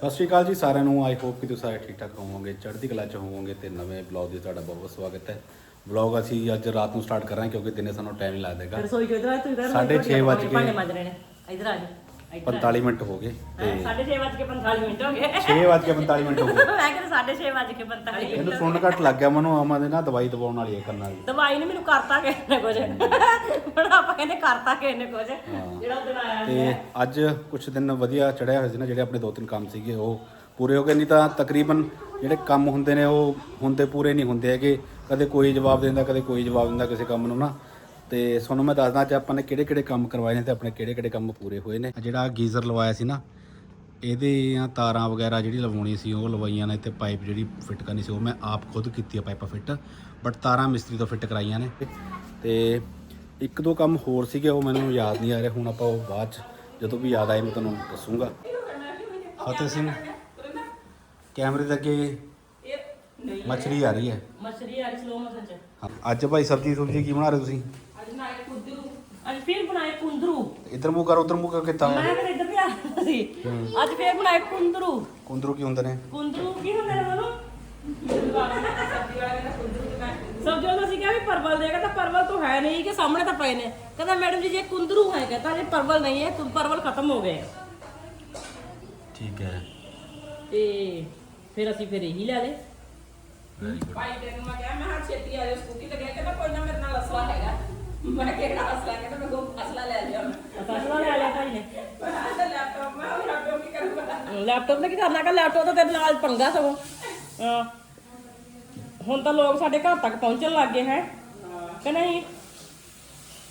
ਸਤਿ ਸ਼੍ਰੀ ਅਕਾਲ ਜੀ ਸਾਰਿਆਂ ਨੂੰ। ਆਈ ਹੋਪ ਕਿ ਤੁਸੀਂ ਸਾਰੇ ਠੀਕ ਠਾਕ ਹੋਵੋਗੇ ਚੜ੍ਹਦੀ ਕਲਾ ਚ ਹੋਵੋਗੇ ਤੇ ਨਵੇਂ ਬਲੌਗ ਦੀ ਤੁਹਾਡਾ ਬਹੁਤ ਬਹੁਤ ਸਵਾਗਤ ਹੈ। ਬਲੌਗ ਅਸੀਂ ਅੱਜ ਰਾਤ ਨੂੰ ਸਟਾਰਟ ਕਰ ਰਹੇ ਹਾਂ ਕਿਉਂਕਿ ਦਿਨੇ ਸਾਨੂੰ ਟਾਈਮ ਨਹੀਂ ਲੱਗਦਾਗਾ ਰਸੋਈ ਇਧਰ ਆ? ਤੂੰ ਇਧਰ ਸਾਢੇ ਛੇ ਵੱਜ ਗਏ। ਭਾਂਡੇ ਨੇ। ਇਧਰ ਆ ਜਾ। 45 ਮਿੰਟ ਹੋ ਗਏ ਤੇ 6:30 ਵੱਜ ਕੇ 45 ਮਿੰਟ ਹੋ ਗਏ। 6 ਵੱਜ ਕੇ 45 ਮਿੰਟ ਹੋ ਗਏ। ਮੈਂ ਕਹਿੰਦਾ 6:30 ਵੱਜ ਕੇ 45 ਇਹਨੂੰ ਸੁਣਨ ਘੱਟ ਲੱਗ ਗਿਆ ਮਨੂੰ ਆਮਾ ਦੇ ਨਾ ਦਵਾਈ ਦਵਾਉਣ ਵਾਲੀ ਹੈ ਕੰਨਾਂ ਦੀ। ਦਵਾਈ ਨੇ ਮੈਨੂੰ ਕਰਤਾ ਕਿਸੇ ਨੇ ਕੁਝ। ਹੁਣ ਆਪਾਂ ਕਹਿੰਦੇ ਕਰਤਾ ਕਿਸੇ ਨੇ ਕੁਝ। ਜਿਹੜਾ ਉਹ ਦਿਨ ਆਇਆ ਤੇ ਅੱਜ ਕੁਝ ਦਿਨ ਵਧੀਆ ਚੜਿਆ ਹੋਇਆ ਸੀ ਨਾ ਜਿਹੜੇ ਆਪਣੇ ਦੋ ਤਿੰਨ ਕੰਮ ਸੀਗੇ ਉਹ ਪੂਰੇ ਹੋ ਗਏ। ਨਹੀਂ ਤਾਂ ਤਕਰੀਬਨ ਜਿਹੜੇ ਕੰਮ ਹੁੰਦੇ ਨੇ ਉਹ ਹੁੰਦੇ ਪੂਰੇ ਨਹੀਂ ਹੁੰਦੇ ਹੈਗੇ। ਕਦੇ ਕੋਈ ਜਵਾਬ ਦਿੰਦਾ ਕਦੇ ਕੋਈ ਜਵਾਬ ਦਿੰਦਾ ਕਿਸੇ ਕੰਮ ਨੂੰ ਨਾ। ਤੇ ਤੁਹਾਨੂੰ ਮੈਂ ਦੱਸਦਾ ਅੱਜ ਆਪਾਂ ਨੇ ਕਿਹੜੇ ਕਿਹੜੇ ਕੰਮ ਕਰਵਾਏ ਨੇ ਤੇ ਆਪਣੇ ਕਿਹੜੇ ਕਿਹੜੇ ਕੰਮ ਪੂਰੇ ਹੋਏ ਨੇ। ਜਿਹੜਾ ਗੀਜ਼ਰ ਲਵਾਇਆ ਸੀ ਨਾ ਇਹਦੇ ਤਾਰਾਂ ਵਗੈਰਾ ਜਿਹੜੀ ਲਵਾਉਣੀ ਸੀ ਉਹ ਲਵਾਈਆਂ ਨੇ ਤੇ ਪਾਈਪ ਜਿਹੜੀ ਫਿੱਟ ਕਰਨੀ ਸੀ ਉਹ ਮੈਂ ਆਪ ਖੁਦ ਕੀਤੀ ਆ ਪਾਈਪਾਂ ਫਿੱਟ ਬਟ ਤਾਰਾਂ ਮਿਸਤਰੀ ਤੋਂ ਫਿੱਟ ਕਰਾਈਆਂ ਨੇ। ਤੇ ਇੱਕ ਦੋ ਕੰਮ ਹੋਰ ਸੀਗੇ ਉਹ ਮੈਨੂੰ ਯਾਦ ਨਹੀਂ ਆ ਰਹੇ ਹੁਣ ਆਪਾਂ ਉਹ ਬਾਅਦ ਚ ਜਦੋਂ ਵੀ ਯਾਦ ਆਏ ਮੈਂ ਤੁਹਾਨੂੰ ਦੱਸੂਗਾ। ਫਤਿਹ ਸਿੰਘ ਕੈਮਰੇ ਦੇ ਅੱਗੇ ਮਛਲੀ ਆ ਰਹੀ ਹੈ। ਮਛਰੀ ਆ ਰਹੀ ਸਲੋ ਮੋਸ਼ਨ ਚ। ਅੱਜ ਭਾਈ ਸਬਜ਼ੀ ਸੁਬਜ਼ੀ ਕੀ ਬਣਾ ਰਹੇ ਤੁਸੀਂ? ਅੱਜ ਫਿਰ ਬਣਾਏ ਕੁੰਦਰੂ। ਇੱਧਰ ਮੂੰਹ ਕਰ ਉੱਧਰ ਮੂੰਹ ਕਰ ਕੀਤਾ ਮੈਂ ਕਿਹਾ ਇੱਧਰ ਵੀ ਆ ਸੀ। ਅੱਜ ਫਿਰ ਬਣਾਏ ਕੁੰਦਰੂ। ਕੁੰਦਰੂ ਕੀ ਹੁੰਦੇ ਨੇ? ਕੁੰਦਰੂ ਕੀ ਹੁੰਦਾ ਨੇ ਮਨੂ? ਸਬਜ਼ੀ ਵਾਲਾ ਅਸੀਂ ਕਿਹਾ ਵੀ ਪਰਵਲ ਦੇਗਾ ਤਾਂ ਪਰਵਲ ਤਾਂ ਹੈ ਨਹੀਂ ਕਿ ਸਾਹਮਣੇ ਤਾਂ ਪਏ ਨੇ। ਕਹਿੰਦਾ ਮੈਡਮ ਜੀ ਜੇ ਕੁੰਦਰੂ ਹੈ ਕਹਿੰਦਾ ਇਹ ਪਰਵਲ ਨਹੀਂ ਹੈ ਕੁੰ- ਪਰਵਲ ਖਤਮ ਹੋ ਗਏ। ਠੀਕ ਹੈ। ਤੇ ਫਿਰ ਅਸੀਂ ਫਿਰ ਇਹੀ ਲੈ ਲਏ। ਭਾਈ ਤੈਨੂੰ ਮੈਂ ਕਿਹਾ ਮੈਂ ਹਾਂ ਛੇਤੀ ਆ ਜਾ ਸਕੂਟੀ ਤੇ ਗਿਆ ਕਹਿੰਦਾ ਕੋਈ ਨਾ ਮੇਰੇ ਨਾਲ ਅਸਲਾ ਹੈਗਾ। ਮੈਂ ਕਿਹਾ ਅਸਲਾ ਕਹਿੰਦਾ ਮੈਂ ਕੋ ਅਸਲਾ ਲੈ ਲਿਆ। ਅਸਲਾ ਲੈ ਲਿਆ ਭਾਈ ਨੇ। ਮੈਂ ਲੈਪਟਾਪ ਮੈਂ ਲੈਪਟਾਪ ਕੀ ਕਰੂੰਗਾ ਲੈਪਟਾਪ ਤੇ ਕੀ ਕਰਨਾ? ਕਿ ਲੈਪਟਾਪ ਤਾਂ ਤੇਰੇ ਨਾਲ ਪੰਗਾ ਸਗੋਂ। ਹਾਂ। ਹੁਣ ਤਾਂ ਲੋਕ ਸਾਡੇ ਘਰ ਤੱਕ ਪਹੁੰਚਣ ਲੱਗ ਗਏ ਹੈ। ਕਿ ਨਹੀਂ?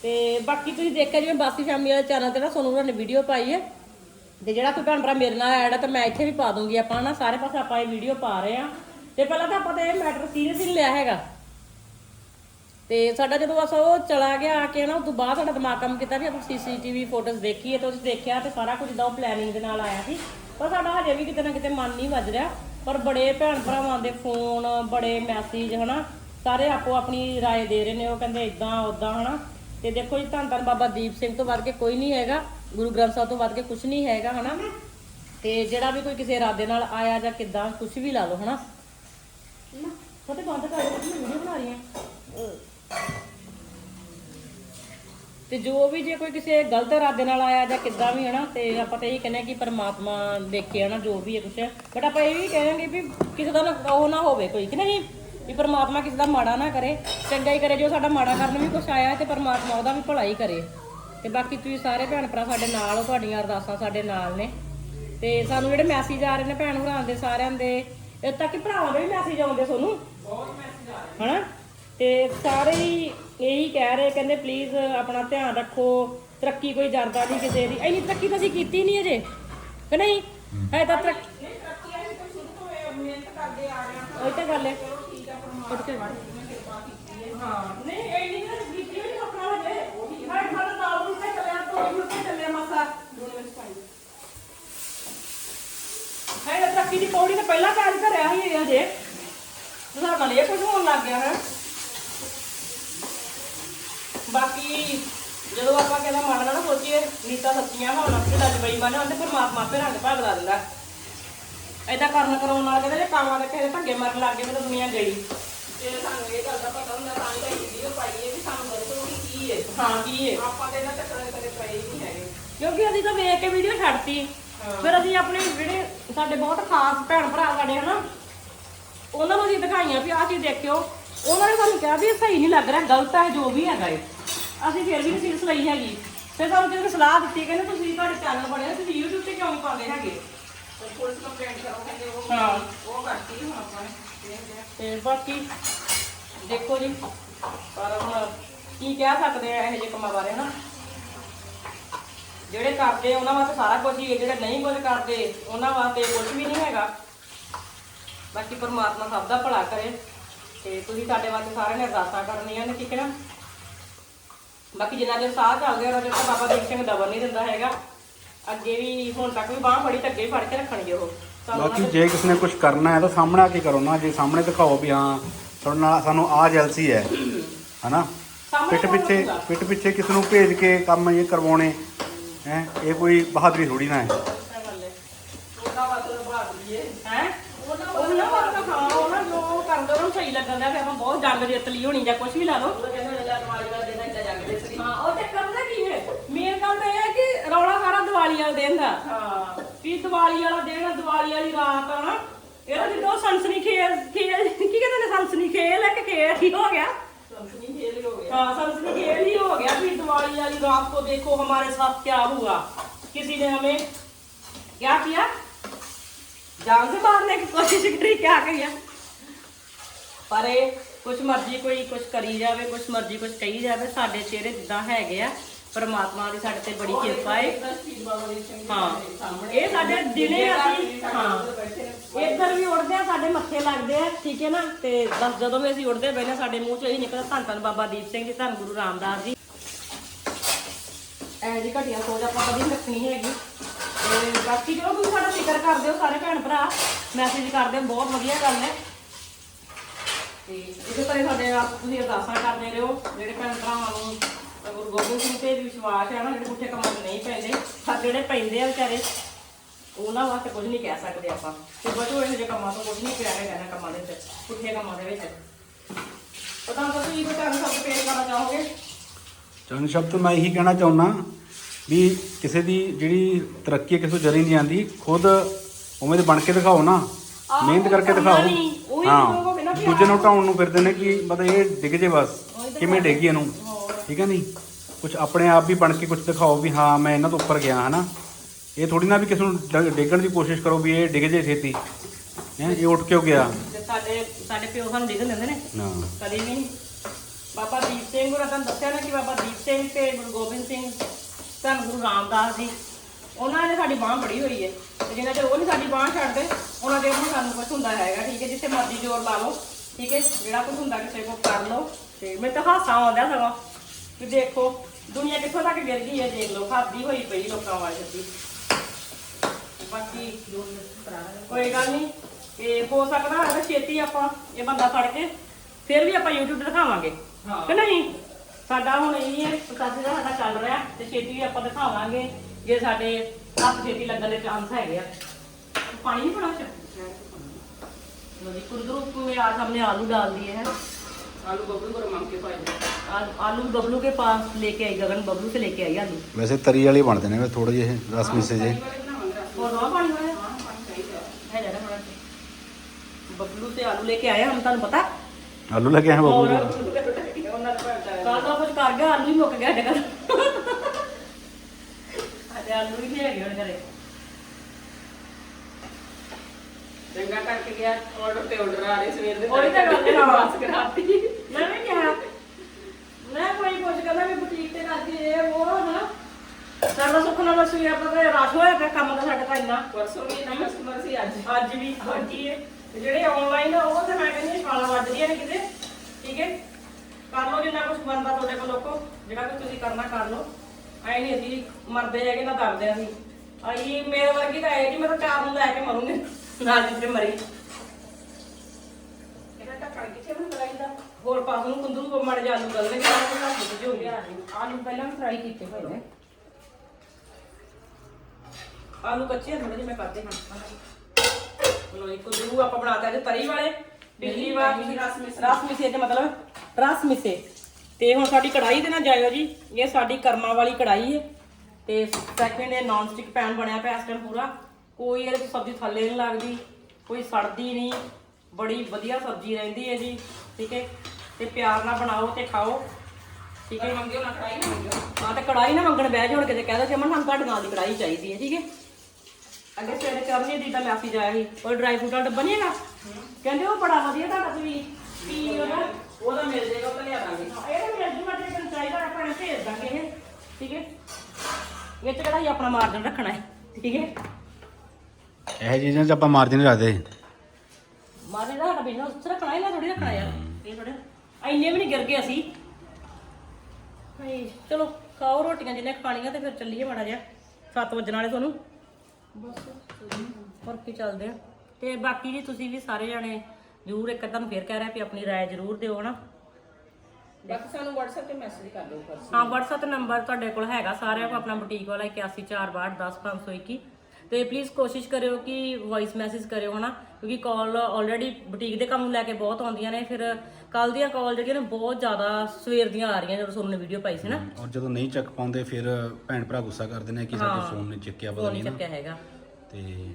ਤੇ ਬਾਕੀ ਤੁਸੀਂ ਦੇਖਿਆ ਜਿਵੇਂ ਬਾਸੀ ਫੈਮਿਲੀ ਵਾਲੇ ਚੈਨਲ ਤੇ ਨਾ ਸੋਨੂੰ ਉਹਨਾਂ ਨੇ ਵੀਡੀਓ ਪਾਈ ਹੈ। ਤੇ ਜਿਹੜਾ ਕੋਈ ਭੈਣ ਭਰਾ ਮੇਰੇ ਨਾਲ ਐਡ ਹੈ ਤਾਂ ਮੈਂ ਇੱਥੇ ਵੀ ਪਾ ਦੂੰਗੀ ਆਪਾਂ ਨਾ ਸਾਰੇ ਪਾਸੇ ਆਪਾਂ ਇਹ ਵੀਡੀਓ ਪਾ ਰਹੇ ਆ ਤੇ ਪਹਿਲਾਂ ਤਾਂ ਆਪਾਂ ਤਾਂ ਇਹ ਮੈਟਰ ਸੀਰੀਅਸ ਨਹੀਂ ਲਿਆ ਹੈਗਾ। ਤੇ ਸਾਡਾ ਜਦੋਂ ਬਸ ਉਹ ਚਲਾ ਗਿਆ ਆ ਕੇ ਨਾ ਉਸ ਤੋਂ ਬਾਅਦ ਸਾਡਾ ਦਿਮਾਗ ਕੰਮ ਕੀਤਾ ਵੀ ਆਪਾਂ ਸੀਸੀਟੀਵੀ ਫੋਟੋਜ਼ ਦੇਖੀਏ ਤੇ ਉਸ ਦੇਖਿਆ ਤੇ ਸਾਰਾ ਕੁਝ ਦਾ ਉਹ ਪਲੈਨਿੰਗ ਦੇ ਨਾਲ ਆਇਆ ਸੀ ਪਰ ਸਾਡਾ ਹਜੇ ਵੀ ਕਿਤੇ ਨਾ ਕਿਤੇ ਮਨ ਨਹੀਂ ਵੱਜ ਰਿਹਾ ਪਰ ਬੜੇ ਭੈਣ ਭਰਾਵਾਂ ਦੇ ਫੋਨ ਬੜੇ ਮੈਸੇਜ ਹਨਾ ਸਾਰੇ ਆਪੋ ਆਪਣੀ رائے ਦੇ ਰਹੇ ਨੇ ਉਹ ਕਹਿੰਦੇ ਇਦਾਂ ਉਦਾਂ ਹਨਾ ਤੇ ਦੇਖੋ ਜੀ ਧੰਨ ਧੰਨ ਬਾਬਾ ਦੀਪ ਸਿੰਘ ਤੋਂ ਵੱਧ ਕੇ ਕੋਈ ਨਹੀਂ ਹੈਗਾ ਗੁਰੂ ਗ੍ਰੰਥ ਸਾਹਿਬ ਤੋਂ ਵੱਧ ਕੇ ਕੁਝ ਨਹੀਂ ਹੈਗਾ ਹਨਾ ਤੇ ਜਿਹੜਾ ਵੀ ਕੋਈ ਕਿਸੇ ਇਰਾਦੇ ਨਾਲ ਆਇਆ ਜਾਂ ਕਿਦਾਂ ਕੁਝ ਵੀ ਲਾ ਲਓ ਹਨਾ ਫਤੇ ਬੰਦ ਕਰ ਦੇ ਮੈਂ ਵੀਡੀਓ ਬਣਾ ਰਹੀ ਹਾਂ ਤੇ ਜੋ ਵੀ ਜੇ ਕੋਈ ਕਿਸੇ ਗਲਤ ਇਰਾਦੇ ਨਾਲ ਆਇਆ ਜਾਂ ਕਿੱਦਾਂ ਵੀ ਹਨਾ ਤੇ ਆਪਾਂ ਤਾਂ ਇਹ ਕਹਿੰਦੇ ਕਿ ਪਰਮਾਤਮਾ ਦੇਖੇ ਹਨਾ ਜੋ ਵੀ ਹੈ ਕੁਛ। ਬਟ ਆਪਾਂ ਇਹ ਵੀ ਕਹਾਂਗੇ ਵੀ ਕਿਸੇ ਦਾ ਨਾ ਉਹ ਨਾ ਹੋਵੇ ਕੋਈ ਕਿ ਨਹੀਂ ਵੀ ਪਰਮਾਤਮਾ ਕਿਸੇ ਦਾ ਮਾੜਾ ਨਾ ਕਰੇ ਚੰਗਾ ਹੀ ਕਰੇ ਜੋ ਸਾਡਾ ਮਾੜਾ ਕਰਨ ਵੀ ਕੁਛ ਆਇਆ ਤੇ ਪਰਮਾਤਮਾ ਉਹਦਾ ਵੀ ਭਲਾ ਹੀ ਕਰੇ। ਤੇ ਬਾਕੀ ਤੁਸੀਂ ਸਾਰੇ ਭੈਣ ਭਰਾ ਸਾਡੇ ਨਾਲ ਹੋ ਤੁਹਾਡੀਆਂ ਅਰਦਾਸਾਂ ਸਾਡੇ ਨਾਲ ਨੇ। ਤੇ ਸਾਨੂੰ ਜਿਹੜੇ ਮੈਸੇਜ ਆ ਰਹੇ ਨੇ ਭੈਣ ਭਰਾਵਾਂ ਦੇ ਸਾਰਿਆਂ ਦੇ ਇਹ ਤੱਕ ਕਿ ਭਰਾਵਾਂ ਦੇ ਵੀ ਮੈਸੇਜ ਆਉਂਦੇ ਤੁਹਾਨੂੰ ਬਹੁਤ ਮੈਸੇਜ ਆ ਰਹੇ ਹਨਾ? ਤੇ ਸਾਰੇ ਹੀ ਇਹੀ ਕਹਿ ਰਹੇ, ਕਹਿੰਦੇ ਪਲੀਜ਼ ਆਪਣਾ ਧਿਆਨ ਰੱਖੋ, ਤਰੱਕੀ ਕੋਈ ਜਰਦਾ ਨਹੀਂ ਕਿਸੇ ਦੀ। ਇੰਨੀ ਤਰੱਕੀ ਤਾਂ ਅਸੀਂ ਕੀਤੀ ਨਹੀਂ ਅਜੇ, ਕਿ ਨਹੀਂ? ਹੈ ਤਾਂ ਤਰੱਕੀ ਤਰੱਕੀ ਉਹ ਤਾਂ ਗੱਲ ਹੈ। ਹੈ ਤਰੱਕੀ ਦੀ ਪੌੜੀ ਤਾਂ ਪਹਿਲਾਂ ਕਾਜ ਕਰਿਆ ਸੀ ਅਜੇ। ਸਾਡਾ ਨਾਲ ਇਹ ਕੁਝ ਹੋਣ ਲੱਗ ਗਿਆ ਹੈ। ਜਦੋਂ ਆਪਾਂ ਕਹਿੰਦਾ ਮਨ ਨਾਲ ਨਾ ਸੋਚੀਏ ਨੀਤਾ ਸੱਚੀਆਂ ਹੋਣ ਆਪਣੇ ਦਾ ਬੇਈਮਾਨ ਹੁੰਦੇ ਪਰਮਾਤਮਾ ਆਪੇ ਰੰਗ ਭਾਗ ਦਿੰਦਾ। ਐਦਾਂ ਕਰਨ ਕਰਾਉਣ ਨਾਲ ਕਹਿੰਦੇ ਜੇ ਕਾਮਾਂ ਦੇ ਕਿਸੇ ਧੱਗੇ ਮਾਰਨ ਲੱਗ ਗਏ ਤਾਂ ਦੁਨੀਆ ਗਈ। ਤੇ ਸਾਨੂੰ ਇਹ ਗੱਲ ਦਾ ਪਤਾ ਹੁੰਦਾ ਤਾਂ ਹੀ ਵੀਡੀਓ ਪਾਈਏ ਵੀ ਸਾਨੂੰ ਦੱਸੋ ਵੀ ਕੀ ਹੈ। ਹਾਂ ਕੀ ਹੈ। ਆਪਾਂ ਦੇ ਨਾਲ ਟੱਕਰਾਂ ਕਦੇ ਪਏ ਨਹੀਂ ਹੈਗੇ। ਕਿਉਂਕਿ ਅਸੀਂ ਤਾਂ ਵੇਖ ਕੇ ਵੀਡੀਓ ਛੱਡਤੀ। ਫਿਰ ਅਸੀਂ ਆਪਣੇ ਜਿਹੜੇ ਸਾਡੇ ਬਹੁਤ ਖਾਸ ਭੈਣ ਭਰਾ ਸਾਡੇ ਹਨਾ? ਉਹਨਾਂ ਨੂੰ ਅਸੀਂ ਦਿਖਾਈਆਂ ਵੀ ਆਹ ਚੀਜ਼ ਦੇਖਿਓ। ਉਹਨਾਂ ਨੇ ਸਾਨੂੰ ਕਿਹਾ ਵੀ ਇਹ ਸਹੀ ਨਹੀਂ ਲੱਗ ਰਿਹਾ ਗਲਤ ਹੈ ਜੋ ਵੀ ਹੈਗਾ ਏ ਅਸੀਂ ਫਿਰ ਵੀ ਨਹੀਂ ਲਈ ਹੈਗੀ। ਫਿਰ ਸਾਨੂੰ ਕਿਸੇ ਨੇ ਸਲਾਹ ਦਿੱਤੀ ਕਹਿੰਦੇ ਤੁਸੀਂ ਤੁਹਾਡੇ ਚੈਨਲ ਬਣਿਆ ਤੁਸੀਂ YouTube ਤੇ ਕਿਉਂ ਪਾਉਂਦੇ ਹੈਗੇ? ਪੁਲਿਸ ਕੰਪਲੇਂਟ ਕਰੋ ਕਹਿੰਦੇ ਉਹ ਹਾਂ। ਉਹ ਕਰਤੀ ਹੁਣ ਆਪਾਂ ਨੇ ਤੇ ਬਾਕੀ ਦੇਖੋ ਜੀ ਪਰ ਹੁਣ ਕੀ ਕਹਿ ਸਕਦੇ ਆ ਇਹੋ ਜਿਹੇ ਕੰਮਾਂ ਬਾਰੇ ਹਨਾ? ਜਿਹੜੇ ਕਰਦੇ ਉਹਨਾਂ ਵਾਸਤੇ ਸਾਰਾ ਕੁਝ ਹੀ ਹੈ ਜਿਹੜੇ ਨਹੀਂ ਕੁਝ ਕਰਦੇ ਉਹਨਾਂ ਵਾਸਤੇ ਕੁਝ ਵੀ ਨਹੀਂ ਹੈਗਾ। ਬਾਕੀ ਪਰਮਾਤਮਾ ਸਭ ਦਾ ਭਲਾ ਕਰੇ ਤੇ ਤੁਸੀਂ ਸਾਡੇ ਵਾਸਤੇ ਸਾਰਿਆਂ ਨੇ ਅਰਦਾਸਾਂ ਕਰਨੀਆਂ ਨੇ ਠੀਕ ਹੈ ਨਾ? ਬਾਕੀ ਜਿੰਨਾ ਦੇ ਸਾਹ ਚੱਲਦੇ ਉਹਨਾਂ ਦੇ ਤਾਂ ਬਾਬਾ ਦੀਪ ਸਿੰਘ ਦਬਨ ਨਹੀਂ ਦਿੰਦਾ ਹੈਗਾ। ਅੱਗੇ ਵੀ ਹੁਣ ਤੱਕ ਵੀ ਬਾਹ ਫੜੀ ਤਾਂ ਫੜ ਕੇ ਰੱਖਣਗੇ ਉਹ। ਬਾਕੀ ਜੇ ਕਿਸ ਨੇ ਕੁਝ ਕਰਨਾ ਹੈ ਤਾਂ ਸਾਹਮਣੇ ਆ ਕੇ ਕਰੋ ਨਾ? ਜੇ ਸਾਹਮਣੇ ਦਿਖਾਓ ਵੀ ਹਾਂ ਤੁਹਾਡੇ ਨਾਲ ਸਾਨੂੰ ਆ ਜੈਲਸੀ ਹੈ ਹਨਾ? ਸਾਹਮਣੇ ਪਿੱਛੇ ਹੋਊਗਾ। ਪਿੱਛੇ ਕਿਸ ਨੂੰ ਭੇਜ ਕੇ ਕੰਮ ਇਹ ਕਰਵਾਉਣੇ ਹੈ? ਇਹ ਕੋਈ ਬਹਾਦਰੀ ਥੋੜੀ ਨਾ ਹੈ। ਸਹੀ ਗੱਲ ਹੈ। ਬਹੁਤ ਜੰਗ ਜਿੱਤ ਲਈ ਹੋਣੀ ਜਾਂ ਕੁਛ ਵੀ ਲਾ ਲਓ। ਹਾਂ ਉਹ ਤੇ ਕਰਦਾ ਕੀ ਹੈ ਮੇਨ ਗੱਲ ਤਾਂ ਇਹ ਹੈ ਕਿ ਰੌਲਾ ਸਾਰਾ ਦੀਵਾਲੀ ਵਾਲੇ ਦਿਨ ਦਾ ਹਾਂ ਵੀ ਦੀਵਾਲੀ ਵਾਲਾ ਦਿਨ ਆ, ਦੀਵਾਲੀ ਵਾਲੀ ਰਾਤ ਆ ਨਾ ਇਹਦਾ ਜਿੱਦੋਂ ਸਨਸਨੀ ਖੇਲ ਖੇਲ ਕੀ ਕਹਿੰਦੇ ਨੇ ਸਨਸਨੀ ਖੇਲ ਹੈ ਕਿ ਖੇਲ ਹੀ ਹੋ ਗਿਆ सनसनी खेल ही हो गया हाँ सनसनी खेल ही हो गया फिर दिवाली वाली रात को देखो हमारे साथ क्या हुआ किसी ने हमें क्या किया जान से मारने की कोशिश करी क्या किया ਪਰ ਇਹ ਕੁਛ ਮਰਜ਼ੀ ਕੋਈ ਕੁਛ ਕਰੀ ਜਾਵੇ, ਕੁਛ ਮਰਜ਼ੀ ਕੁਛ ਕਹੀ ਜਾਵੇ, ਸਾਡੇ ਚਿਹਰੇ ਜਿੱਦਾਂ ਹੈਗੇ ਆ, ਪਰਮਾਤਮਾ ਦੀ ਸਾਡੇ ਤੇ ਬੜੀ ਕਿਰਪਾ ਹੈ ਹਾਂ, ਇਹ ਸਾਡੇ ਦਿਨੇ ਅਸੀਂ ਹਾਂ, ਇੱਧਰ ਵੀ ਉੜਦੇ ਆ, ਸਾਡੇ ਮੱਥੇ ਲੱਗਦੇ ਆ, ਠੀਕ ਹੈ ਨਾ? ਤੇ ਬਸ ਜਦੋਂ ਵੀ ਅਸੀਂ ਉੜਦੇ ਪਏ ਨੇ ਸਾਡੇ ਮੂੰਹ ਚੋਂ ਇਹੀ ਨਿਕਲਦਾ, ਧੰਨ ਧੰਨ ਬਾਬਾ ਦੀਪ ਸਿੰਘ ਜੀ, ਧੰਨ ਗੁਰੂ ਰਾਮਦਾਸ ਜੀ। ਐ ਜੀ ਘਟੀਆ ਸੋਚ ਆਪਾਂ ਕਦੀ ਰੱਖਣੀ ਹੈਗੀ। ਤੇ ਬਾਕੀ ਚਲੋ ਤੁਸੀਂ ਸਾਡਾ ਫਿਕਰ ਕਰਦੇ ਹੋ, ਸਾਰੇ ਭੈਣ ਭਰਾ ਮੈਸੇਜ ਕਰਦੇ ਹੋ, ਬਹੁਤ ਵਧੀਆ ਗੱਲ ਹੈ। ਤੇ ਇਸੇ ਤਰ੍ਹਾਂ ਸਾਡੇ ਆਪ ਤੁਸੀਂ ਅਰਦਾਸਾਂ ਕਰਦੇ ਰਹੋ। ਜਿਹੜੇ ਭੈਣ ਭਰਾਵਾਂ ਨੂੰ ਗੁਰੂ ਗੋਬਿੰਦ ਸਿੰਘ ਤੇ ਵਿਸ਼ਵਾਸ ਹੈ ਨਾ ਜਿਹੜੇ ਪੁੱਠੇ ਕੰਮਾਂ 'ਚ ਨਹੀਂ ਪੈਂਦੇ। ਪਰ ਜਿਹੜੇ ਪੈਂਦੇ ਆ ਵਿਚਾਰੇ ਉਹਨਾਂ ਵਾਸਤੇ ਕੁਝ ਨਹੀਂ ਕਹਿ ਸਕਦੇ ਆਪਾਂ। ਤੇ ਬਚੋ ਇਹੋ ਜਿਹੇ ਕੰਮਾਂ ਤੋਂ ਕੁਝ ਨਹੀਂ ਪਿਆ ਹੈਗਾ ਕੰਮਾਂ ਦੇ ਵਿੱਚ ਪੁੱਠੇ ਕੰਮਾਂ ਦੇ ਵਿੱਚ। ਪਤਾ ਨਹੀਂ ਤੁਸੀਂ ਕੋਈ ਤੁਹਾਨੂੰ ਸਭ ਪੇਸ਼ ਕਰਨਾ ਚਾਹੋਗੇ? ਚੰਨ ਸ਼ਬਦ ਮੈਂ ਇਹੀ ਕਹਿਣਾ ਚਾਹੁੰਦਾ ਵੀ ਕਿਸੇ ਦੀ ਜਿਹੜੀ ਤਰੱਕੀ ਕਿਸੇ ਤੋਂ ਜਰੀ ਨਹੀਂ ਆਂਦੀ ਖੁਦ ਉਵੇਂ ਦੇ ਬਣ ਕੇ ਦਿਖਾਓ ਨਾ। ਮਿਹਨਤ ਕਰਕੇ ਦਿਖਾਓ। ਹਾਂ। ਦੂਜੇ ਨੂੰ ਢਾਉਣ ਨੂੰ ਫਿਰਦੇ ਨੇ ਕਿ ਮਤਲਬ ਇਹ ਡਿੱਗ ਜੇ ਬਸ ਕਿਵੇਂ ਡਿੱਗੀ ਇਹਨੂੰ? ਠੀਕ ਹੈ ਨਹੀਂ ਕੁਝ ਆਪਣੇ ਆਪ ਵੀ ਬਣ ਕੇ ਕੁਝ ਦਿਖਾਓ ਵੀ ਹਾਂ ਮੈਂ ਇਹਨਾਂ ਤੋਂ ਉੱਪਰ ਗਿਆ ਹਨਾ? ਇਹ ਥੋੜੀ ਨਾ ਵੀ ਕਿਸੇ ਨੂੰ ਡ- ਡਿੱਗਣ ਦੀ ਕੋਸ਼ਿਸ਼ ਕਰੋ ਵੀ ਇਹ ਡਿੱਗ ਜੇ ਛੇਤੀ। ਹੈ ਇਹ ਉੱਠ ਕਿਉਂ ਗਿਆ। ਤੇ ਸਾਡੇ ਸਾਡੇ ਪਿਓ ਸਾਨੂੰ ਡਿੱਗਣ ਦਿੰਦੇ ਨੇ। ਹਾਂ ਕਦੇ ਵੀ ਨਹੀਂ। ਬਾਬਾ ਦੀਪ ਸਿੰਘ ਗੁਰਾਂ ਤੁਹਾਨੂੰ ਦੱਸਿਆ ਨਾ ਕਿ ਬਾਬਾ ਦੀਪ ਸਿੰਘ ਤੇ ਗੁਰੂ ਗੋਬਿੰਦ ਸਿੰਘ ਧੰਨ ਗੁਰੂ ਰਾਮਦਾਸ ਜੀ ਉਹਨਾਂ ਨੇ ਸਾਡੀ ਬਾਹ ਬੜੀ ਹੋਈ ਹੈ ਤੇ ਜਿੰਨਾ ਚਿਰ ਉਹ ਨਹੀਂ ਸਾਡੀ ਬਾਹ ਛੱਡਦੇ ਉਹਨਾਂ ਦੇ ਨੂੰ ਸਾਨੂੰ ਕੁਝ ਹੁੰਦਾ ਹੈਗਾ ਠੀਕ ਹੈ ਜਿੱਥੇ ਮਰਜ਼ੀ ਜ਼ੋਰ ਲਾ ਲਓ ਠੀਕ ਹੈ ਜਿਹੜਾ ਕੁਝ ਹੁੰਦਾ ਕਿਸੇ ਕੋ ਕਰ ਲਓ ਤੇ ਮੈਨੂੰ ਤਾਂ ਹਾਸਾ ਆਉਂਦਾ ਸਗੋਂ ਕਿ ਦੇਖੋ ਦੁਨੀਆ ਕਿੱਥੋਂ ਤੱਕ ਗਿਰ ਗਈ ਹੈ ਦੇਖ ਲਓ ਖਾਦੀ ਹੋਈ ਪਈ ਲੋਕਾਂ ਵਾਲੀ ਸੱਚੀ ਬਾਕੀ ਕੋਈ ਗੱਲ ਨਹੀਂ ਇਹ ਹੋ ਸਕਦਾ ਹੈ ਛੇਤੀ ਆਪਾਂ ਇਹ ਬੰਦਾ ਫੜ ਕੇ ਫਿਰ ਵੀ ਆਪਾਂ YouTube ਤੇ ਦਿਖਾਵਾਂਗੇ ਕਿ ਨਹੀਂ? ਸਾਡਾ ਹੁਣ ਇਹ ਹੈ ਪ੍ਰੋਸੈਸ ਦਾ ਸਾਡਾ ਚੱਲ ਰਿਹਾ ਤੇ ਛੇਤੀ ਵੀ ਆਪਾਂ ਦਿਖਾਵਾਂਗੇ ਜੇ ਸਾਡੇ ਹੱਥ ਛੇਤੀ ਲੱਗਣ ਦੇ ਚਾਂਸ ਹੈਗੇ ਆ ਪਾਣੀ ਨਹੀਂ ਪੜਾ लो जी कुरकुरुप में आज हमने आलू डाल दिए हैं आलू बबलू को मांग के पाए आलू बबलू के पास लेके आई गगन बबलू से लेके आई आलू ਵੈਸੇ ਤਰੀ ਵਾਲੇ ਬਣਦੇ ਨੇ ਥੋੜੇ ਜਿਹੇ ਰਸ ਮਿਸੇ ਜੇ और रवा पानी होया है ज्यादा थोड़ा बबलू से आलू लेके आए हम ਤੁਹਾਨੂੰ ਪਤਾ ਆਲੂ ਲੱਗੇ ਆ ਹੋਰ ਬਾਬੂ ਕੱਲ ਦਾ ਕੁਝ ਕਰ ਗਿਆ ਆਲੂ ਹੀ ਮੁੱਕ ਗਿਆ ਡਗਰ ਅਜੇ ਆਲੂ ਹੀ ਨਹੀਂ ਹੈਗੇ ਹੁਣ ਘਰੇ। ਚੰਗਾ ਕਰਕੇ ਗਿਆ ਆਰਡਰ ਤੇ ਆਰਡਰ ਆ ਰਹੇ ਸਵੇਰ ਦੇ ਉਹੀ ਤਾਂ ਗੱਲ ਹੈ ਬਸ ਕਰਾਤੀ। ਮੈਂ ਵੀ ਕਿਹਾ ਮੈਂ ਕੋਈ ਕੁਝ ਕਹਿੰਦਾ ਵੀ ਬੁਟੀਕ ਤੇ ਕਰਦੀ ਇਹ ਉਹ ਨਾ ਸਾਡਾ ਸੁੱਖ ਨਾਲ ਅਸੀਂ ਆਪਾਂ ਤੇ ਰਸ਼ ਹੋਇਆ ਪਿਆ ਕੰਮ ਦਾ ਸਾਡਾ ਤਾਂ ਇੰਨਾ। ਪਰਸੋਂ ਵੀ ਨਾ ਕਸਟਮਰ ਸੀ ਅੱਜ। ਅੱਜ ਵੀ ਬਾਕੀ ਹੈ ਤੇ ਜਿਹੜੇ ਆਨਲਾਈਨ ਆ ਉਹ ਤੇ ਮੈਂ ਕਹਿੰਦੀ ਹਾਂ ਛਾਲਾਂ ਵੱਜਦੀਆਂ ਨੇ ਕਿਤੇ ਠੀਕ ਹੈ? ਕਰ ਲਓ ਜਿੰਨਾ ਕੁਝ ਬਣਦਾ ਤੁਹਾਡੇ ਕੋਲ ਲੋਕੋ ਜਿਹੜਾ ਕੁਝ ਤੁਸੀਂ ਕਰਨਾ ਕਰ ਲਓ। ਐ ਨਹੀਂ ਅਸੀਂ ਮਰਦੇ ਹੈਗੇ ਨਾ ਦਰਦੇ ਅਸੀਂ। ਆਈ ਮੇਰੇ ਵਰਗੀ ਤਾਂ ਹੈ ਜੀ ਮੈਂ ਤਾਂ ਚਾਰ ਨੂੰ ਲੈ ਕੇ ਮਰੂੰਗੀ। ਨਾਲ ਜਿੱਤੇ ਮਰੀ। ਇਹਦਾ ਢੱਕਣ ਕਿੱਥੇ ਬਣ ਲਗਾਈਦਾ ਹੋਰ ਪਾਸ ਨੂੰ ਕੁੰਦੂ ਕੋ ਮੜ ਜਾ ਆਲੂ ਗਲਨੇ ਕਿ ਆਲੂ ਨਾ ਸੁੱਜ ਹੋ ਗਿਆ ਆਲੂ ਪਹਿਲਾਂ ਫਰਾਈ ਕੀਤੇ ਹੋਏ ਨੇ। ਆਲੂ ਕੱਚੇ ਥੋੜੇ ਜਿਹੇ ਮੈਂ ਕਰਦੇ ਹਾਂ। ਲੋ ਇੱਕ ਕੁੰਦੂ ਆਪਾਂ ਬਣਾਤਾ ਜੇ ਤਰੀ ਵਾਲੇ ਪਿਛਲੀ ਵਾਰ ਨਹੀਂ, ਰਸ ਮਿਸੇ। ਰਸ ਮਿਸੇ ਤੇ ਮਤਲਬ ਰਸ ਮਿਸੇ। ਤੇ ਹੁਣ ਸਾਡੀ ਕੜਾਈ ਤੇ ਨਾ ਜਾਇਓ ਜੀ। ਇਹ ਸਾਡੀ ਕਰਮਾਂ ਵਾਲੀ ਕੜਾਈ ਹੈ ਤੇ ਸੈਕਿੰਡ ਇਹ ਨਾਨ ਸਟਿਕ ਪੈਨ ਬਣਿਆ ਪਿਆ ਇਸ ਟਾਈਮ ਪੂਰਾ। ਕੋਈ ਇਹਦੇ ਸਬਜ਼ੀ ਥੱਲੇ ਨਹੀਂ ਲੱਗਦੀ ਕੋਈ ਸੜਦੀ ਨਹੀਂ। ਬੜੀ ਵਧੀਆ ਸਬਜ਼ੀ ਰਹਿੰਦੀ ਹੈ ਜੀ ਠੀਕ ਹੈ ਤੇ ਪਿਆਰ ਨਾਲ ਬਣਾਓ ਤੇ ਖਾਓ ਠੀਕ ਹੈ ਮੰਗਿਓ ਨਾ ਫਰਾਈ ਨਾ ਮੰਗਿਓ। ਹਾਂ ਤੇ ਕੜਾਈ ਨਾ ਮੰਗਣ ਬਹਿ ਜਾਣ ਕਿਤੇ ਕਹਿ ਦੋ ਜਮਨ ਸਾਨੂੰ ਤੁਹਾਡੇ ਨਾਲ ਦੀ ਕੜਾਈ ਚਾਹੀਦੀ ਹੈ ਠੀਕ ਹੈ ਅੱਗੇ ਸਵੇਰੇ ਕਰਨੀ ਦੀ ਦਾ ਮੈਸੇਜ ਆਇਆ ਸੀ। ਉਹ ਡਰਾਈ ਫਰੂਟ ਦਾ ਡੱਬਾ ਨਹੀਂ ਹੈਗਾ? ਕਹਿੰਦੇ ਉਹ ਬੜਾ ਵਧੀਆ ਤੁਹਾਡਾ ਤੁਸੀਂ ਕੀ ਉਹਦਾ। ਉਹਦਾ ਮਿਲ ਜਾਏਗਾ ਉਹ ਤਾਂ ਲਿਆ ਦਾਂਗੇ। ਇਹ ਤਾਂ ਮੇਰੇ ਜੁਮਾ ਤੇ ਤੈਨੂੰ ਚਾਹੀਦਾ ਆਪਾਂ ਨੇ ਭੇਜ ਦਾਂਗੇ ਇਹ ਠੀਕ ਹੈ? ਇਹ ਚ ਕਿਹੜਾ ਹੀ ਆਪਣਾ ਮਾਰਜਨ ਰੱਖਣਾ ਹੈ ਠੀਕ ਹੈ? ਇਹ ਚੀਜ਼ਾਂ 'ਚ ਆਪਾਂ ਮਾਰਜਨ ਰੱਖਦੇ ਮਾਰਜਨ ਦਾ ਸਾਡਾ ਬਿਜ਼ਨਸ ਰੱਖਣਾ ਹੈ ਨਾ ਥੋੜੀ ਰੱਖਣਾ ਯਾਰ ਇਹ ਥੋੜੇ ਐਨੇ ਵੀ ਨਹੀਂ ਗਿਰ ਗਏ ਅਸੀਂ। ਹਾਏ ਚਲੋ ਖਾਓ ਰੋਟੀਆਂ ਜਿਹਨੇ ਖਾਣੀਆਂ ਤੇ ਫਿਰ ਚੱਲੀਏ ਮਾੜਾ ਜਿਹਾ 7 ਵਜਣ ਵਾਲੇ ਤੁਹਾਨੂੰ। ਬਸ ਹੋਰ ਕੀ ਚੱਲਦੇ ਆ? ਤੇ ਬਾਕੀ ਜੀ ਤੁਸੀਂ ਵੀ ਸਾਰੇ ਜਾਣੇ ਜ਼ਰੂਰ ਇੱਕ ਤੁਹਾਨੂੰ ਫੇਰ ਕਹਿ ਰਿਹਾ ਵੀ ਆਪਣੀ رائے ਜ਼ਰੂਰ ਦਿਓ ਨਾ ਬਾਕੀ ਸਾਨੂੰ WhatsApp ਤੇ ਮੈਸੇਜ ਕਰ ਦਿਓ ਬਸ ਹਾਂ WhatsApp ਨੰਬਰ ਤੁਹਾਡੇ ਕੋਲ ਹੈਗਾ ਸਾਰਿਆਂ ਕੋਲ ਆਪਣਾ ਬੁਟੀਕ ਵਾਲਾ 8146210521 ਤੇ ਪਲੀਜ਼ ਕੋਸ਼ਿਸ਼ ਕਰਿਓ ਕਿ ਵੌਇਸ ਮੈਸੇਜ ਕਰਿਓ ਹਨਾ ਕਿਉਂਕਿ ਕਾਲ ਆਲਰੇਡੀ ਬੁਟੀਕ ਦੇ ਕੰਮ ਨੂੰ ਲੈ ਕੇ ਬਹੁਤ ਆਉਂਦੀਆਂ ਨੇ ਫਿਰ ਕੱਲ ਦੀਆਂ ਕਾਲ ਜਿਹੜੀਆਂ ਨੇ ਬਹੁਤ ਜ਼ਿਆਦਾ ਸਵੇਰ ਦੀਆਂ ਆ ਰਹੀਆਂ ਜਦੋਂ ਸੋਨੂੰ ਨੇ ਵੀਡੀਓ ਪਾਈ ਸੀ ਨਾ ਔਰ ਜਦੋਂ ਨਹੀਂ ਚੱਕ ਪਾਉਂਦੇ ਫਿਰ ਭੈਣ ਭਰਾ ਗੁੱਸਾ ਕਰਦੇ ਨੇ ਕਿ ਸਾਡੇ ਫੋਨ ਨੇ ਚੱਕਿਆ ਪਤਾ ਫੋਨ ਨਹੀਂ ਨਹੀਂ ਨਾ ਚੱਕਿਆ ਹੈਗਾ ਤੇ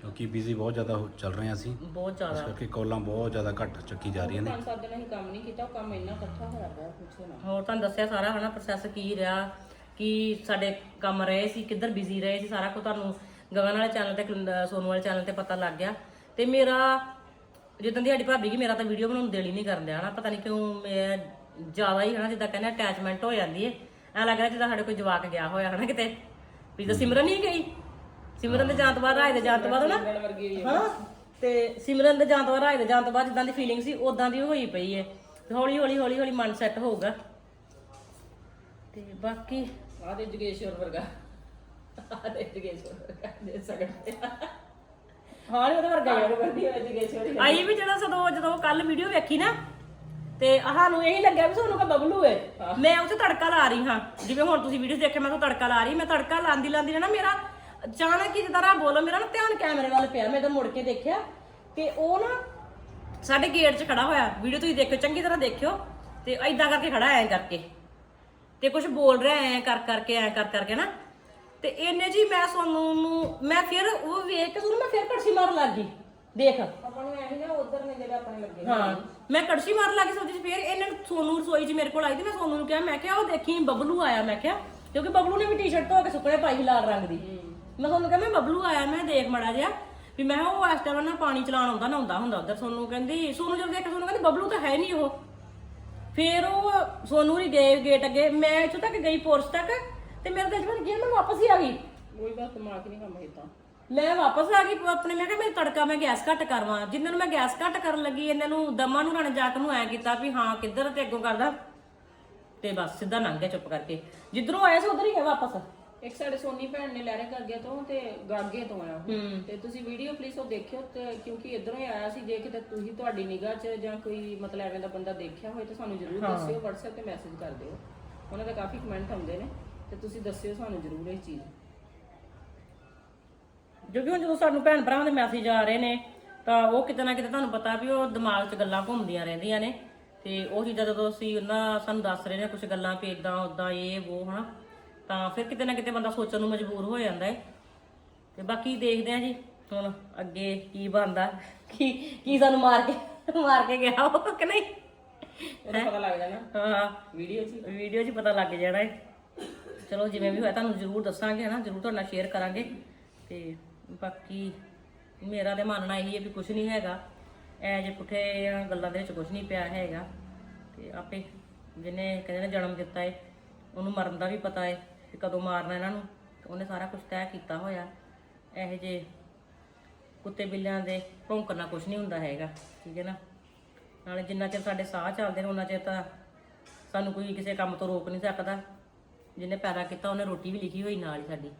ਕਿਉਂਕਿ ਬਿਜ਼ੀ ਬਹੁਤ ਜ਼ਿਆਦਾ ਹੋ- ਚੱਲ ਰਹੇ ਹਾਂ ਅਸੀਂ ਬਹੁਤ ਇਸ ਜ਼ਿਆਦਾ ਕਰਕੇ ਕਾਲਾਂ ਬਹੁਤ ਜ਼ਿਆਦਾ ਘੱਟ ਚੱਕੀ ਜਾ ਰਹੀਆਂ ਨੇ। ਪੰਜ ਸੱਤ ਦਿਨ ਅਸੀਂ ਕੰਮ ਨਹੀਂ ਕੀਤਾ ਉਹ ਕੰਮ ਇੰਨਾ ਇਕੱਠਾ ਹੋਇਆ ਪਿਆ ਪੁੱਛੋ ਨਾ। ਹੋਰ ਤੁਹਾਨੂੰ ਦੱਸਿਆ ਸਾਰਾ ਹਨਾ ਪ੍ਰੋਸੈਸ ਕੀ ਰਿਹਾ ਕੀ ਸਾਡੇ ਕੰਮ ਰਹੇ ਸੀ ਕਿੱਧਰ ਬਿਜ਼ੀ ਰਹੇ ਸੀ ਸਾਰਾ ਕੁਝ ਤੁਹਾਨੂੰ ਗਗਨ ਵਾਲੇ ਚੈਨਲ ਤੇ ਕਲਿੰਦ- ਸੋਨੂ ਵਾਲੇ ਚੈਨਲ ਤੇ ਪਤਾ ਲੱਗ ਗਿਆ। ਤੇ ਮੇਰਾ ਜਿੱਦਾਂ ਦੀ ਸਾਡੀ ਭਾਬੀ ਕੀ ਮੇਰਾ ਤਾਂ ਵੀਡੀਓ ਬਣਾਉਣ ਨੂੰ ਦਿਲ ਹੀ ਨਹੀਂ ਕਰਨ ਡਿਆ ਨਾ ਪਤਾ ਨਹੀਂ ਕਿਉਂ ਮੈਂ ਜ਼ਿਆਦਾ ਹੀ ਹਨਾ ਜਿੱਦਾਂ ਕਹਿੰਦੇ ਅਟੈਚਮੈਂਟ ਹੋ ਜਾਂਦੀ ਏ। ਐ ਲੱਗ ਰਿਹਾ ਜਿੱਦਾਂ ਸਾਡੇ ਕੋਈ ਜਵਾਕ ਗਿਆ ਹੋਇਆ ਹਨਾ ਕਿਤੇ। ਵੀ ਤਾਂ ਸਿਮਰਨ ਹੀ ਗਈ। ਸਿਮਰਨ ਦੇ ਜਾਣ ਤੋਂ ਬਾਅਦ ਰਾਜ ਦੇ ਜਾਣ ਤੋਂ ਬਾਅਦ ਨਾ ਹਨਾ? ਤੇ ਸਿਮਰਨ ਦੇ ਜਾਣ ਤੋਂ ਬਾਅਦ ਰਾਜ ਦੇ ਜਾਣ ਤੋਂ ਬਾਅਦ ਜਿੱਦਾਂ ਦੀ ਫੀਲਿੰਗ ਸੀ ਉਦਾਂ ਦੀ ਹੋਈ ਪਈ ਏ। ਤੇ ਹੌਲੀ ਹੌਲੀ ਹੌਲੀ ਹੌਲੀ ਮਨ ਸੈੱਟ ਹੋਊਗਾ। ਤੇ ਬਾਕੀ ਆਹ ਦੇ ਜਗੇਸ਼ਵਰ ਵਰਗਾ। ਆਹ ਦੇ ਜਗੇਸ਼ਵਰ ਵਰਗਾ ਦੇ ਸਕਦੇ ਹਾਂ ਉਹਦੇ ਵਰਗਾ ਹੀ। ਵਰਦੀ ਹੋਇਆ ਜਗੇਸ਼ਵਰ ਹੀ। ਆਈ ਵੀ ਜਿਹੜਾ ਜਦੋਂ ਜਦੋਂ ਕੱਲ ਵੀਡੀਓ ਵੇਖੀ ਨਾ ਤੇ ਸਾਨੂੰ ਇਹੀ ਲੱਗਿਆ ਵੀ ਸਾਨੂੰ ਕਾ ਬਬਲੂ ਏ। ਮੈਂ ਉੱਥੇ ਤੜਕਾ ਲਾ ਰਹੀ ਹਾਂ। ਜਿਵੇਂ ਹੁਣ ਤੁਸੀਂ ਵੀਡੀਓ ਦੇਖੇ ਮੈਂ ਤਾਂ ਤੜਕਾ ਲਾ ਰਹੀ ਮੈਂ ਤੜਕਾ ਲਾਂਦੀ ਲਾਂਦੀ ਨਾ ਮੇਰਾ ਅਚਾਨਕ ਹੀ ਜਿੱਦਾਂ ਬੋਲੋ ਮੇਰਾ ਨਾ ਧਿਆਨ ਕੈਮਰੇ ਵੱਲ ਪਿਆ ਮੈਂ ਤਾਂ ਮੁੜ ਕੇ ਦੇਖਿਆ। ਤੇ ਉਹ ਨਾ ਸਾਡੇ ਗੇਟ 'ਚ ਖੜਾ ਹੋਇਆ ਵੀਡੀਓ ਤੁਸੀਂ ਦੇਖਿਓ ਚੰਗੀ ਤਰ੍ਹਾਂ ਦੇਖਿਓ ਤੇ ਐਦਾਂ ਕਰਕੇ ਖੜਾ ਐ ਕਰਕੇ। ਤੇ ਕੁਝ ਬੋਲ ਰਿਹਾ ਐ ਕਰ ਕਰਕੇ ਐ ਕਰ ਕਰਕੇ ਨਾ। ਤੇ ਇਹਨੇ ਜੀ ਮੈਂ ਸੋਨੂੰ ਨੂੰ ਮੈਂ ਫਿਰ ਉਹ ਵੇਖ ਕੇ ਸੋਨੂੰ ਮੈਂ ਫਿਰ ਕੜਛੀ ਮਾਰਨ ਲੱਗ ਗਈ ਦੇਖ। ਆਪਾਂ ਨੂੰ ਐਂ ਨਾ ਉਧਰ ਨੇ ਜਿਹੜੇ ਆਪਣੇ ਲੱਗੇ ਹਾਂ ਮੈਂ ਕੜਛੀ ਮਾਰਨ ਲੱਗੀ ਸੋਚੀ ਫਿਰ ਇਹਨੇ ਸੋਨੂੰ ਰਸੋਈ 'ਚ ਮੇਰੇ ਕੋਲ ਆਈ ਤੇ ਮੈਂ ਸੋਨੂੰ ਨੂੰ ਕਿਹਾ ਮੈਂ ਕਿਹਾ ਉਹ ਦੇਖੀ ਬਬਲੂ ਆਇਆ ਮੈਂ ਕਿਹਾ ਕਿਉਂਕਿ ਬਬਲੂ ਨੇ ਵੀ ਟੀ-ਸ਼ਰਟ ਧੋ ਕੇ ਸੁੱਕਣੇ ਪਾਈ ਸੀ ਲਾਲ ਰੰਗ ਦੀ। ਮੈਂ ਸੋਨੂੰ ਕਿਹਾ ਮੈਂ ਬਬਲੂ ਆਇਆ ਮੈਂ ਦੇਖ ਮੜਾ ਜਿਹਾ ਵੀ ਮੈਂ ਕਿਹਾ ਉਹ ਇਸ ਟਾਈਮ ਨਾ ਪਾਣੀ ਚਲਾਉਣ ਆਉਂਦਾ ਨਹਾਉਂਦਾ ਹੁੰਦਾ ਉਧਰ। ਸੋਨੂੰ ਕਹਿੰਦੀ ਸੋਨੂੰ ਜਦੋਂ ਦੇਖਿਆ ਸੋਨੂੰ ਕਹਿੰਦੀ ਬਬਲੂ ਤਾਂ ਹੈ ਨਹੀਂ ਉਹ। ਫਿਰ ਉਹ ਸੋਨੂੰ ਹੀ ਗਏ ਗੇਟ ਅੱਗੇ। ਮੈਂ ਇੱਥੋਂ ਤੱਕ ਗਈ ਪੋਰਸ ਤੱਕ ਤੇ ਮੇਰੇ ਦਿਲ 'ਚ ਗਿਆ ਮੈਂ ਵਾਪਸ ਹੀ ਆ ਗਈ। ਕੋਈ ਬਸ ਦਿਮਾਗ ਨਹੀਂ ਕੰਮ ਕੀਤਾ। ਮੈਂ ਵਾਪਸ ਆ ਗਈ ਆਪਣੇ ਮੈਂ ਕਿਹਾ ਮੇਰੀ ਤੜਕਾ ਮੈਂ ਗੈਸ ਘੱਟ ਕਰਵਾ। ਜਿੰਨਾਂ ਨੂੰ ਮੈਂ ਗੈਸ ਘੱਟ ਕਰਨ ਲੱਗੀ ਇਹਨਾਂ ਨੂੰ ਦਮਾ ਨੂੰ ਰਾਣੇ ਜਾ ਕੇ ਨੂੰ ਐ ਕੀਤਾ ਵੀ ਹਾਂ ਕਿੱਧਰ ਤੇ ਅੱਗੋਂ ਕਰਦਾ। ਤੇ ਬਸ ਸਿੱਧਾ ਲੰਘ ਗਿਆ ਚੁੱਪ ਕਰਕੇ। ਜਿੱਧਰੋਂ ਆਇਆ ਸੀ ਉਧਰ ਹੀ ਗਿਆ ਵਾਪਸ। ਇੱਕ ਸਾਡੇ ਸੋਨੀ ਭੈਣ ਨੇ ਲਹਿਰੇ ਗੱਗੇ ਤੋਂ ਤੇ ਗਾਗੇ ਤੋਂ ਆਇਆ ਉਹ। ਤੇ ਤੁਸੀਂ ਵੀਡੀਓ ਪਲੀਜ਼ ਉਹ ਦੇਖਿਓ ਤੇ ਕਿਉਂਕਿ ਇਧਰੋਂ ਹੀ ਆਇਆ ਸੀ ਜੇ ਕਿਤੇ ਤੁਸੀਂ ਤੁਹਾਡੀ ਨਿਗਾਹ 'ਚ ਜਾਂ ਕੋਈ ਮਤਲਬ ਐਵੇਂ ਦਾ ਬੰਦਾ ਦੇਖਿਆ ਹੋਵੇ ਤਾਂ ਸਾਨੂੰ ਜ਼ਰੂਰ ਦੱਸਿਓ WhatsApp ਤੇ ਮੈਸੇਜ ਕਰ ਦਿਓ। ਉਹਨਾਂ ਦੇ ਕਾਫੀ ਕਮੈਂਟ ਆਉਂਦੇ ਨੇ ਤੇ ਤੁਸੀਂ ਦੱਸਿਓ ਸਾਨੂੰ ਜ਼ਰੂਰ ਇਹ ਚੀਜ਼। ਕਿਉਂਕਿ ਹੁਣ ਜਦੋਂ ਸਾਨੂੰ ਭੈਣ ਭਰਾਵਾਂ ਦੇ ਮੈਸੇਜ ਆ ਰਹੇ ਨੇ ਤਾਂ ਉਹ ਕਿਤੇ ਨਾ ਕਿਤੇ ਤੁਹਾਨੂੰ ਪਤਾ ਵੀ ਉਹ ਦਿਮਾਗ 'ਚ ਗੱਲਾਂ ਘੁੰਮਦੀਆਂ ਰਹਿੰਦੀਆਂ ਨੇ। ਤੇ ਉਹ ਚੀਜ਼ਾਂ ਜਦੋਂ ਅਸੀਂ ਉਹਨਾਂ ਸਾਨੂੰ ਦੱਸ ਰਹੇ ਨੇ ਕੁਝ ਗੱਲਾਂ ਵੀ ਇਦਾਂ ਉਦਾਂ ਇਹ ਉਹ ਹਨਾ। ਤਾਂ ਫਿਰ ਕਿਤੇ ਨਾ ਕਿਤੇ ਬੰਦਾ ਸੋਚਣ ਨੂੰ ਮਜਬੂਰ ਹੋ ਜਾਂਦਾ ਹੈ। ਤੇ ਬਾਕੀ ਦੇਖਦੇ ਆ ਜੀ ਹੁਣ ਅੱਗੇ ਕੀ ਬਣਦਾ ਕੀ ਕੀ ਸਾਨੂੰ ਮਾਰ ਕੇ ਮਾਰ ਕੇ ਗਿਆ ਉਹ ਕਿ ਨਹੀਂ? ਉਹਦਾ ਪਤਾ ਲੱਗ ਜਾਣਾ। ਹਾਂ। ਵੀਡੀਓ 'ਚ। ਵੀਡੀਓ 'ਚ ਪਤਾ ਲੱਗ ਜਾਣਾ ਹੈ। ਚਲੋ ਜਿਵੇਂ ਵੀ ਹੋਇਆ ਤੁਹਾਨੂੰ ਜ਼ਰੂਰ ਦੱਸਾਂਗੇ ਹਨਾ ਜ਼ਰੂਰ ਤੁਹਾਡੇ ਨਾਲ ਸ਼ੇਅਰ ਕਰਾਂਗੇ। ਤੇ ਬਾਕੀ ਮੇਰਾ ਤੇ ਮੰਨਣਾ ਇਹੀ ਹੈ ਵੀ ਕੁਝ ਨਹੀਂ ਹੈਗਾ। ਐ ਜੇ ਪੁੱਠੇ ਗੱਲਾਂ ਦੇ ਵਿੱਚ ਕੁਝ ਨਹੀਂ ਪਿਆ ਹੈਗਾ। ਤੇ ਆਪੇ ਜਿਹਨੇ ਕਹਿੰਦੇ ਨੇ ਜਨਮ ਦਿੱਤਾ ਹੈ ਉਹਨੂੰ ਮਰਨ ਦਾ ਵੀ ਪਤਾ ਹੈ। ਕਿ ਕਦੋਂ ਮਾਰਨਾ ਇਹਨਾਂ ਨੂੰ ਉਹਨੇ ਸਾਰਾ ਕੁਝ ਤੈਅ ਕੀਤਾ ਹੋਇਆ। ਇਹੋ ਜੇ ਕੁੱਤੇ ਬਿੱਲਿਆਂ ਦੇ ਭੌਂਕਣ ਨਾਲ ਕੁਝ ਨਹੀਂ ਹੁੰਦਾ ਹੈਗਾ, ਠੀਕ ਹੈ ਨਾ? ਨਾਲੇ ਜਿੰਨਾ ਚਿਰ ਸਾਡੇ ਸਾਹ ਚੱਲਦੇ ਨੇ, ਉਹਨਾਂ ਚਿਰ ਤਾਂ ਸਾਨੂੰ ਕੋਈ ਕਿਸੇ ਕੰਮ ਤੋਂ ਰੋਕ ਨਹੀਂ ਸਕਦਾ। ਜਿਹਨੇ ਪੈਦਾ ਕੀਤਾ, ਉਹਨੇ ਰੋਟੀ ਵੀ ਲਿਖੀ ਹੋਈ ਨਾਲ ਹੀ ਸਾਡੀ।